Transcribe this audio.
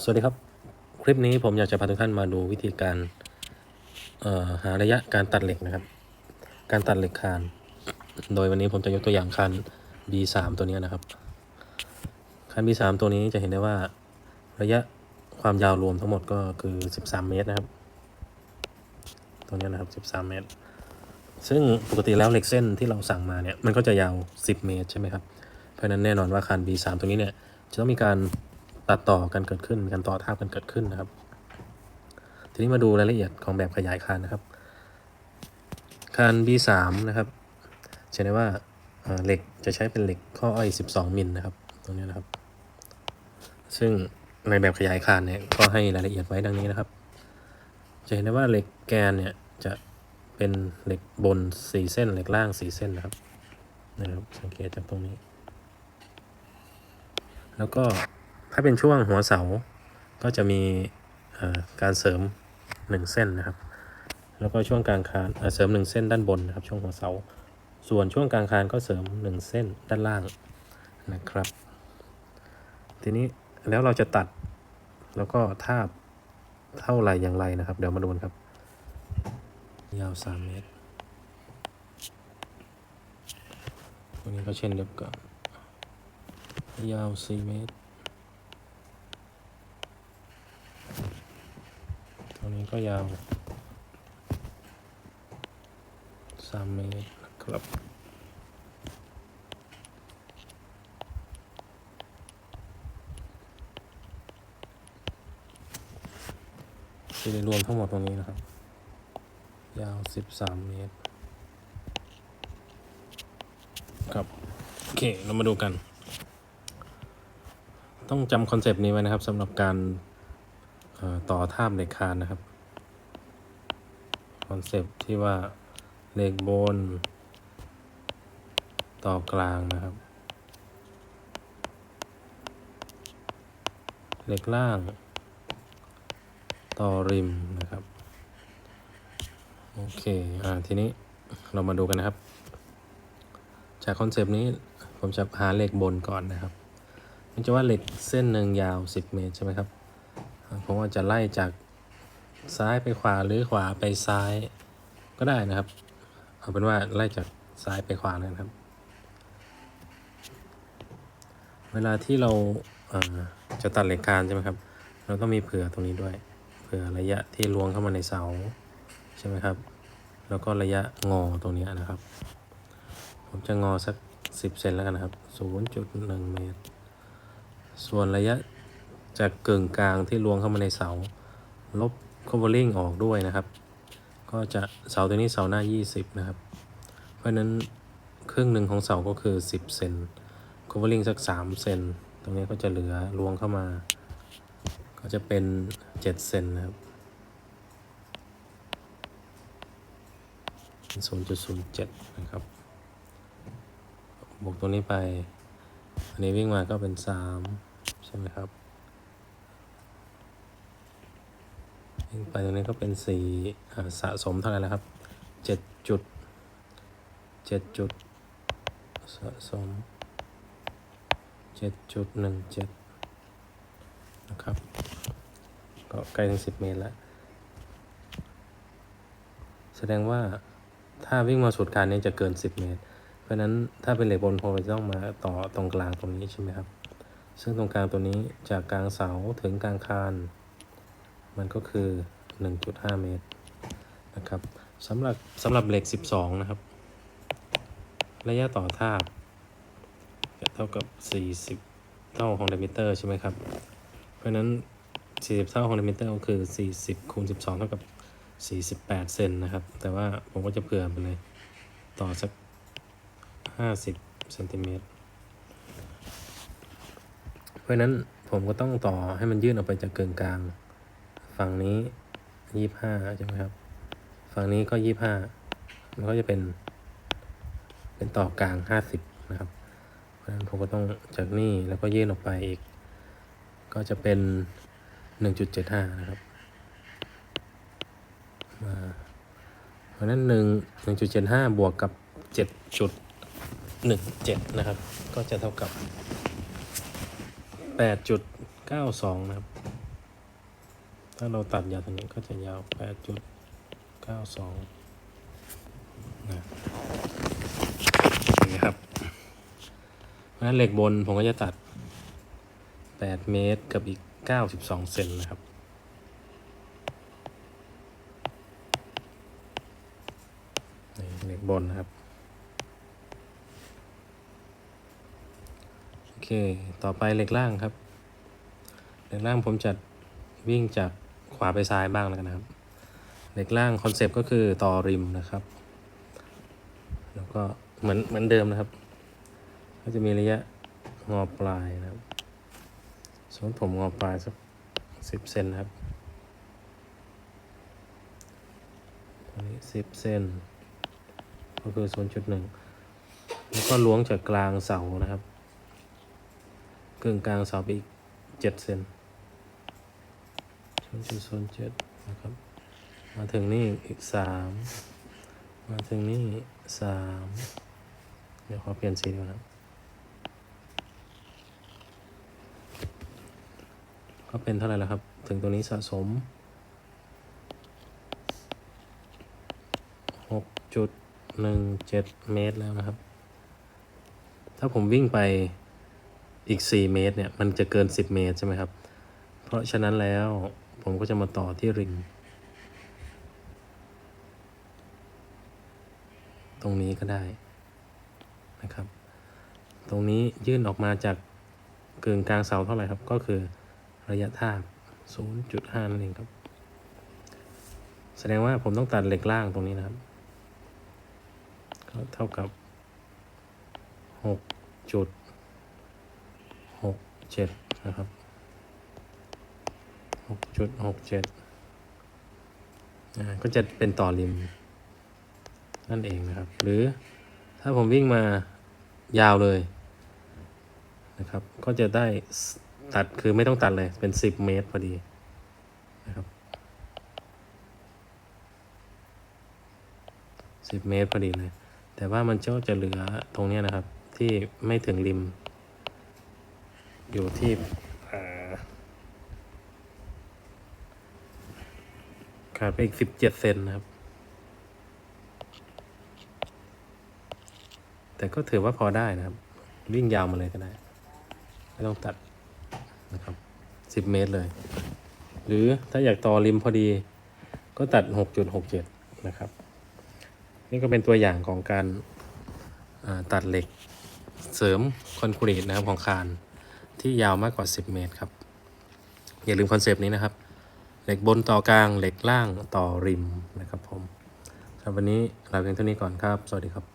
สวัสดีครับ คลิปนี้ผมอยากจะพาทุกท่านมาดูวิธีการหาระยะการตัดเหล็กนะครับ การตัดเหล็กคาน โดยวันนี้ผมจะยกตัวอย่างคาน B3 ตัวนี้นะครับคาน B3 ตัวนี้จะเห็นได้ว่าระยะความยาวรวมทั้งหมดก็คือ 13 เมตรนะครับ ตัวนี้นะครับ 13 เมตร ซึ่งปกติแล้วเหล็กเส้นที่เราสั่งมาเนี่ยมันก็จะยาว 10 เมตรใช่ไหมครับ เพราะฉะนั้นแน่นอนว่าคาน B3 ตัวนี้เนี่ยจะต้องมีการ ตัดต่อกันเกิดขึ้นมีการต่อทาบกันเกิดขึ้นนะครับ ทีนี้มาดูรายละเอียดของแบบขยายคานนะครับคาน B3 นะครับจะได้ว่าเอ่อเหล็กจะใช้เป็นเหล็กข้ออ้อย 12 มิลนะครับตรงนี้นะครับ ซึ่งในแบบขยายคานเนี่ยก็ให้รายละเอียดไว้ดังนี้นะครับ จะเห็นได้ว่าเหล็กแกนเนี่ยจะเป็นเหล็กบน 4 เส้นเหล็กล่าง 4 เส้นนะครับนะครับสังเกตจากตรงนี้ แล้วก็ ถ้าเป็นช่วงหัวเสาก็จะมีการเสริม 1 เส้นนะครับ แล้วก็ช่วงกลางคานเอ่อเสริม 1 เส้นด้านบนนะครับ ช่วงหัวเสา ส่วนช่วงกลางคานก็เสริม 1 เส้นด้านล่างนะครับ ทีนี้แล้วเราจะตัดแล้วก็ทาบเท่าไหรอย่างไรนะครับ เดี๋ยวมาดูครับ ยาว3เมตรตัวนี้ก็เช่นเดียวกันยาว4เมตร ตัว นี้ก็ยาว3เมตรนะครับคือรวมทั้งหมดตรงนี้นะครับ ยาว13เมตร ครับ โอเค เรามาดูกัน ต้องจำคอนเซปต์นี้ไว้นะครับสำหรับการ ต่อท่ามเหล็กคานนะครับ คอนเซปที่ว่าเหล็กบน ต่อกลางนะครับเหล็กล่าง ต่อริมนะครับ โอเคอ่าทีนี้เรามาดูกันนะครับ จากคอนเซปต์นี้ผมจะหาเหล็กบนก่อนนะครับมันจะว่าเหล็กเส้นหนึ่งยาว 10 เมตรใช่ไหมครับ อ่าผมว่าจะไล่จากซ้ายไปขวาหรือขวาไปซ้ายก็ได้นะครับ เอาเป็นว่าไล่จากซ้ายไปขวาเลยนะครับ เวลาที่เราเอ่อจะตัดเหล็กคานใช่ไหมครับ เราต้องมีเผื่อตรงนี้ด้วย เผื่อระยะที่ลวงเข้ามาในเสาใช่ไหมครับ แล้วก็ระยะงอตรงนี้นะครับ ผมจะงอสัก 10 เซนแล้วกันนะครับ 0.1 เมตร ส่วนระยะ จากกึ่งกลางที่ลวงเข้ามาในเสา ลบ covering ออกด้วยนะครับ ก็จะเสาตัวนี้เสาหน้า 20 นะครับ เพราะนั้นครึ่งหนึ่งของเสาก็คือ 10 เซน covering สัก 3 เซน ตรงนี้ก็จะเหลือลวงเข้ามา ก็จะเป็น 7 เซนนะครับ0.07 นะครับ บวกตรงนี้ไป อันนี้วิ่งมาก็เป็น 3 ใช่ไหมครับ วิ่งไปตรงนี้ก็เป็น4อ่สะสมเท่าไหร่แล้วครับ7จุด7จุดสะสม7.17นะครับ ก็ใกล้ถึง10เมตรแล้ว แสดงว่าถ้าวิ่งมาสุดการนี้จะเกิน10เมตร เพราะนั้นถ้าเป็นเหล็กบนผมจะต้องมาต่อตรงกลางตรงนี้ใช่ไหมครับ ซึ่งตรงกลางตัวนี้จากกลางเสาถึงกลางคาน มันก็คือ 1.5 เมตรนะครับสำหรับสำหรับเหล็ก 12 นะครับ ระยะต่อทาบเท่ากับ 40 เท่าของเดมิเตอร์ใช่ไหมครับ เพราะนั้น 40 เท่าของเดมิเตอร์ก็คือ 40คูณ12 เท่ากับ 48 เซนนะครับ แต่ว่าผมก็จะเผื่อไปเลย ต่อสัก 50เซนติเมตรเพราะฉะนั้นผมก็ต้องต่อให้มันยื่นออกไปจากเกินกลาง ฝั่งนี้25ใช่ไหมครับ ฝั่งนี้ก็25มันก็จะเป็น เป็นต่อกลาง50นะครับ เพราะฉะนั้นผมก็ต้องจากนี่แล้วก็ยื่นออกไปอีก ก็จะเป็น1.75นะครับ มาเพราะฉะนั้นหนึ่งหนึ่งจุดเจ็ดห้าบวกกับเจ็ดจุดหนึ่งเจ็ดนะครับ ก็จะเท่ากับแปดจุดเก้าสองนะครับ ถ้าเราตัดยาวตรงนี้ก็จะยาวแปดจุดเก้าสองนะอย่างนี้ครับ เพราะฉะนั้นเหล็กบนผมก็จะตัด 8 เมตรกับอีก 92 เซนนะครับนี่เหล็กบนนะครับ โอเค ต่อไปเหล็กล่างครับ เหล็กล่างผมจะวิ่งจาก ขวาไปซ้ายบ้างแล้วกันนะครับ เหล็กล่างคอนเซปต์ก็คือต่อริมนะครับ แล้วก็เหมือนเหมือนเดิมนะครับ ก็จะมีระยะงอปลายนะครับสมมติผมงอปลายสักสิบเซนนะครับอันนี้สิบเซนก็คือศูนย์จุดหนึ่งแล้วก็ล้วงจากกลางเสานะครับกึ่งกลางเสาไปอีกเจ็ดเซน ศูนย์จุดศูนย์เจ็ดนะครับ มาถึงนี่อีกสามมาถึงนี่สามเดี๋ยวขอเปลี่ยนสีก่อนนะก็เป็นเท่าไหร่แล้วครับ ถึงตัวนี้สะสม6.17เมตรแล้วนะครับ ถ้าผมวิ่งไปอีก 4 เมตรเนี่ย มันจะเกิน 10 เมตรใช่ไหมครับ เพราะฉะนั้นแล้ว ผมก็จะมาต่อที่ริงตรงนี้ก็ได้นะครับ ตรงนี้ยื่นออกมาจากกึ่งกลางเสาเท่าไหร่ครับ ก็คือระยะทาบ 0.5 นั่นเองครับ แสดงว่าผมต้องตัดเหล็กล่างตรงนี้นะครับ ก็เท่ากับ 6.67 นะครับ 6.67อ่าก็จะเป็นต่อริม นั่นเองนะครับ หรือถ้าผมวิ่งมายาวเลยนะครับ ก็จะได้ตัดคือไม่ต้องตัดเลยเป็น 10 เมตรพอดีนะครับ10เมตรพอดีเลย แต่ว่ามันก็จะเหลือตรงนี้นะครับ ที่ไม่ถึงริม อยู่ที่อ่า ขาดไปอีก17เซนนะครับ แต่ก็ถือว่าพอได้นะครับ วิ่งยาวมาเลยก็ได้ ไม่ต้องตัดนะครับสิบเมตรเลย หรือถ้าอยากต่อริมพอดีก็ตัดหกจุดหกเจ็ดนะครับ นี่ก็เป็นตัวอย่างของการตัดเหล็กเสริมคอนกรีตนะครับของคานที่ยาวมากกว่า 10 เมตรครับ อย่าลืมคอนเซปต์นี้นะครับ เหล็กบนต่อกลางเหล็กล่างต่อริมนะครับผมสำหรับวันนี้ลาเพียงเท่านี้ก่อนครับ สวัสดีครับ